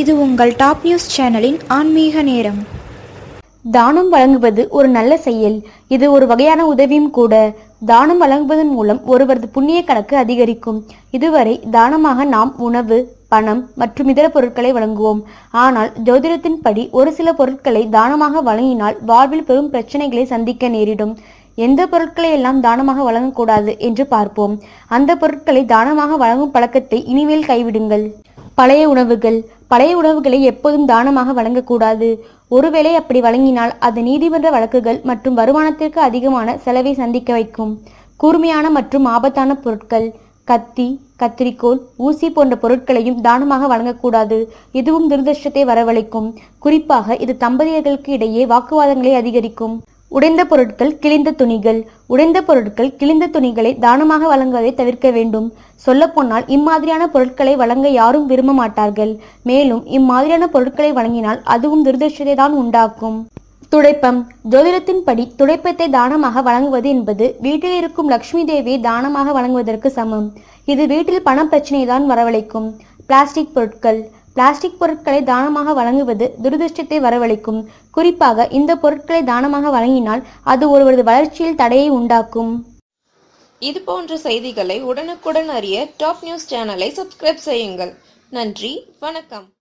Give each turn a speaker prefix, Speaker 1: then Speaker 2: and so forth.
Speaker 1: இது உங்கள் top news சேனலின் ஆன்மீக நேரம்.
Speaker 2: தானம் வழங்குவது ஒரு நல்ல செயல். இது ஒரு வகையான உதவியும் கூட. தானம் வழங்குவதன் மூலம் ஒருவரது புண்ணிய கணக்கு அதிகரிக்கும். இதுவரை தானமாக நாம் உணவு பணம் மற்றும் இதர பொருட்களை வழங்குவோம். ஆனால் ஜோதிடத்தின்படி ஒரு சில பொருட்களை தானமாக வழங்கினால் வாழ்வில் பெரும் பிரச்சனைகளை சந்திக்க நேரிடும். எந்த பொருட்களை எல்லாம் தானமாக வழங்கக்கூடாது என்று பார்ப்போம். அந்த பொருட்களை தானமாக வழங்கும் பழக்கத்தை இனிமேல் கைவிடுங்கள். பழைய உணவுகள் பழைய உணவுகளை எப்போதும் தானமாக வழங்கக்கூடாது. ஒருவேளை அப்படி வழங்கினால் அது நீதிமன்ற வழக்குகள் மற்றும் வருமானத்திற்கு அதிகமான செலவை சந்திக்க வைக்கும். கூர்மையான மற்றும் ஆபத்தான பொருட்கள் கத்தி கத்திரிக்கோல் ஊசி போன்ற பொருட்களையும் தானமாக வழங்கக்கூடாது. இதுவும் துரதிருஷ்டத்தை வரவழைக்கும். குறிப்பாக இது தம்பதியர்களுக்கு இடையே வாக்குவாதங்களை அதிகரிக்கும். உடைந்த பொருட்கள் கிழிந்த துணிகள். உடைந்த பொருட்கள் கிழிந்த துணிகளை தானமாக வழங்குவதை தவிர்க்க வேண்டும். சொல்லப்போனால் இம்மாதிரியான பொருட்களை வழங்க யாரும் விரும்ப மாட்டார்கள். மேலும் இம்மாதிரியான பொருட்களை வழங்கினால் அதுவும் துரதிருஷ்டத்தை தான் உண்டாக்கும். துடைப்பம். ஜோதிடத்தின்படி துடைப்பத்தை தானமாக வழங்குவது என்பது வீட்டில் இருக்கும் லக்ஷ்மி தேவியை தானமாக வழங்குவதற்கு சமம். இது வீட்டில் பண பிரச்சனையை தான் வரவழைக்கும். பிளாஸ்டிக் பொருட்கள். பிளாஸ்டிக் பொருட்களை தானமாக வழங்குவது துரதிருஷ்டத்தை வரவழைக்கும். குறிப்பாக இந்த பொருட்களை தானமாக வழங்கினால் அது ஒருவரது வளர்ச்சியில் தடையை உண்டாக்கும்.
Speaker 3: இது போன்ற செய்திகளை உடனுக்குடன் அறிய டாப் நியூஸ் சேனலை சப்ஸ்கிரைப் செய்யுங்கள். நன்றி வணக்கம்.